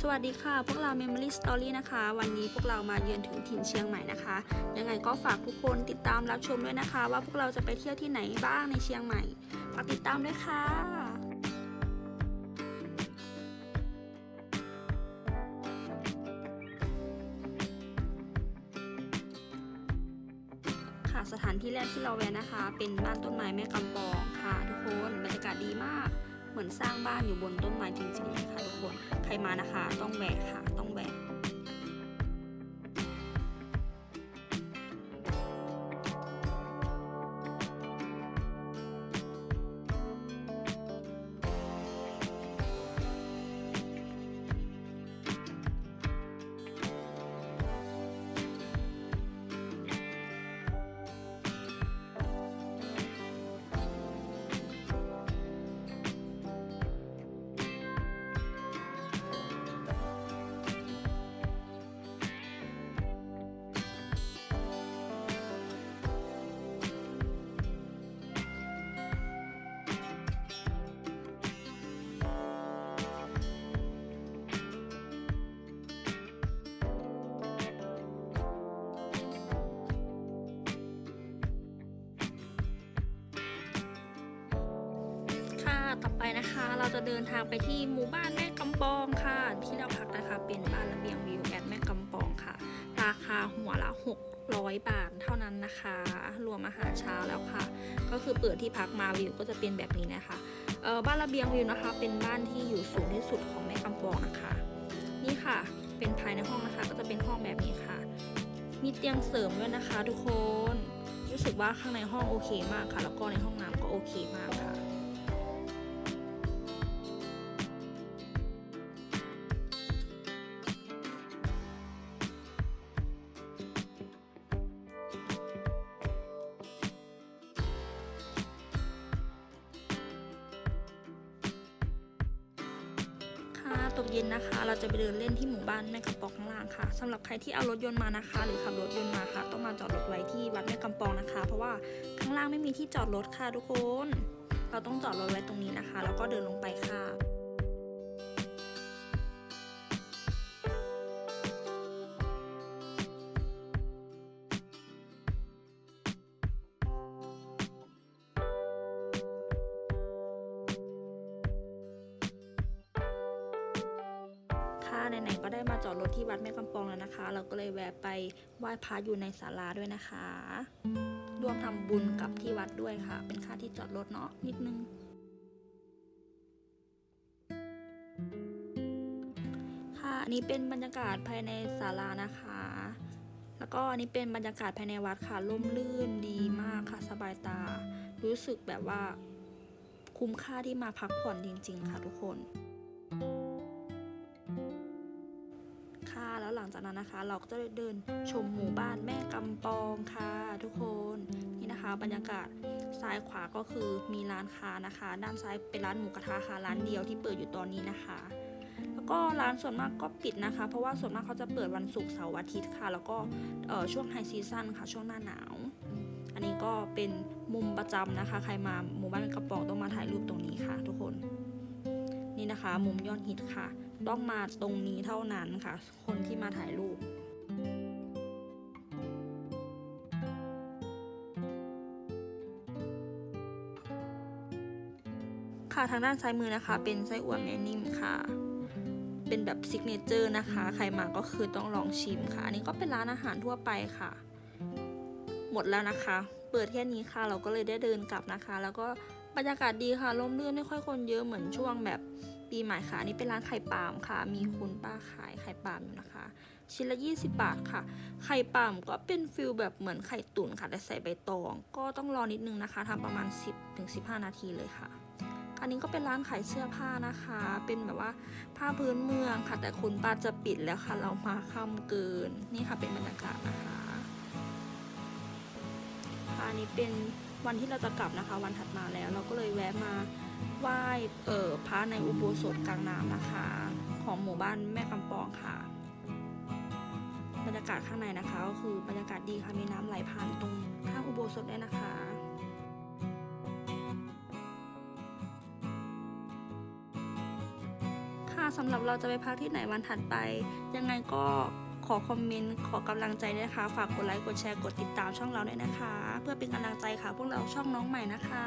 สวัสดีค่ะ พวกเรา Memory Story นะคะ วันนี้พวกเรามาเยือนถึงถิ่นเชียงใหม่นะคะ ยังไงก็ฝากทุกคนติดตามรับชมด้วยนะคะ ว่าพวกเราจะไปเที่ยวที่ไหนบ้างในเชียงใหม่ฝากติดตามด้วยค่ะค่ะสถานที่แรกที่เราแวะนะคะ เป็นบ้านต้นไม้แม่กำปองค่ะ ทุกคนบรรยากาศดีมาก เหมือนสร้างบ้านอยู่บนต้นไม้จริงๆเลยค่ะทุกคน ใครมานะคะ ต้องแวกค่ะ ต้องแวก ต่อไปนะคะ เราจะเดินทางไปที่หมู่บ้านแม่กำปองค่ะ ที่เราพักนะคะเป็นบ้านระเบียงวิวแอดแม่กำปองค่ะ ราคาหัวละ 600 บาทเท่านั้นนะคะ รวมอาหารเช้าแล้วค่ะ ก็คือเปิดที่พักมาวิวก็จะเป็นแบบนี้นะคะเออบ้านระเบียงวิวนะคะ เป็นบ้านที่อยู่สูงที่สุดของแม่กำปองนะคะ นี่ค่ะเป็นภายในห้องนะคะ ก็จะเป็นห้องแบบนี้ค่ะ มีเตียงเสริมด้วยนะคะ ทุกคน รู้สึกว่าข้างในห้องโอเคมากค่ะ แล้วก็ในห้องน้ำก็โอเคมากค่ะ ตกเย็นนะคะ เราจะไปเดินเล่นที่หมู่บ้านแม่กำปองข้างล่างค่ะสำหรับใครที่เอารถยนต์มานะคะ หรือขับรถยนต์มาค่ะ ต้องมาจอดรถไว้ที่วัดแม่กำปองนะคะ เพราะว่าข้างล่างไม่มีที่จอดรถค่ะทุกคน เราต้องจอดรถไว้ตรงนี้นะคะ แล้วก็เดินลงไปค่ะ ค่ะไหนๆก็ได้มาจอดรถที่วัดแม่กำปองแล้วนะคะ เราก็เลยแวะไปไหว้พระอยู่ในศาลาด้วยนะคะ ร่วมทำบุญกับที่วัดด้วยค่ะ เป็นค่าที่จอดรถเนาะนิดนึงค่ะอันนี้เป็นบรรยากาศภายในศาลานะคะ แล้วก็อันนี้เป็นบรรยากาศภายในวัดค่ะร่มรื่นดีมากค่ะสบายตา รู้สึกแบบว่าคุ้มค่าที่มาพักผ่อนจริง ๆ ค่ะทุกคน หลังจากนั้นนะคะ เราก็จะเดินชมหมู่บ้านแม่กำปองค่ะทุกคนนี่นะคะ บรรยากาศซ้ายขวาก็คือมีร้านค้านะคะ ด้านซ้ายเป็นร้านหมูกระทะค่ะร้านเดียวที่เปิดอยู่ตอนนี้นะคะ แล้วก็ร้านส่วนมากก็ปิดนะคะ เพราะว่าส่วนมากเขาจะเปิดวันศุกร์เสาร์อาทิตย์ค่ะ แล้วก็ช่วงไฮซีซั่นค่ะช่วงหน้าหนาว อันนี้ก็เป็นมุมประจำนะคะ ใครมาหมู่บ้านแม่กำปองต้องมาถ่ายรูปตรงนี้ค่ะ ทุกคน นี่นะคะ มุมยอดฮิตค่ะ ต้องมาตรงนี้เท่านั้นค่ะ คนที่มาถ่ายรูปค่ะทางด้านซ้ายมือนะคะ เป็นไส้อั่วแม่นิ่มค่ะ เป็นแบบซิกเนเจอร์นะคะ ใครมาก็คือต้องลองชิมค่ะ อันนี้ก็เป็นร้านอาหารทั่วไปค่ะ หมดแล้วนะคะ เปิดแค่นี้ค่ะ เราก็เลยได้เดินกลับนะคะ แล้วก็ บรรยากาศดีค่ะร่มรื่นไม่ค่อยคนเยอะเหมือนช่วงแบบปีใหม่ค่ะนี่เป็นร้านไข่ปามค่ะ มีคุณป้าขายไข่ปามอยู่นะคะ ชิ้นละ 20 บาทค่ะ ไข่ปามก็เป็นฟิลแบบเหมือนไข่ตุ๋นค่ะ แต่ใส่ใบตอง ก็ต้องรอนิดนึงนะคะทำประมาณ 10-15 นาทีเลยค่ะอันนี้ก็เป็นร้านขายเสื้อผ้านะคะ เป็นแบบว่าผ้าพื้นเมืองค่ะ แต่คุณป้าจะปิดแล้วค่ะ เรามาค่ำเกิน นี่ค่ะเป็นบรรยากาศนะคะค่ะอันนี้เป็น วันที่เราจะกลับนะคะ วันถัดมาแล้ว เราก็เลยแวะมาไหว้เอ่อพระในอุโบสถกลางน้ำนะคะ ของหมู่บ้านแม่กำปองค่ะ บรรยากาศข้างในนะคะก็คือบรรยากาศดีค่ะมีน้ำไหลผ่านตรงข้างอุโบสถด้วยนะคะค่ะสำหรับเราจะไปพักที่ไหนวันถัดไป ยังไงก็ ขอคอมเมนต์ขอกำลังใจด้วยนะคะ ฝากกดไลค์กดแชร์กดติดตามช่องเราด้วยนะคะ เพื่อเป็นกำลังใจค่ะ พวกเราช่องน้องใหม่นะคะ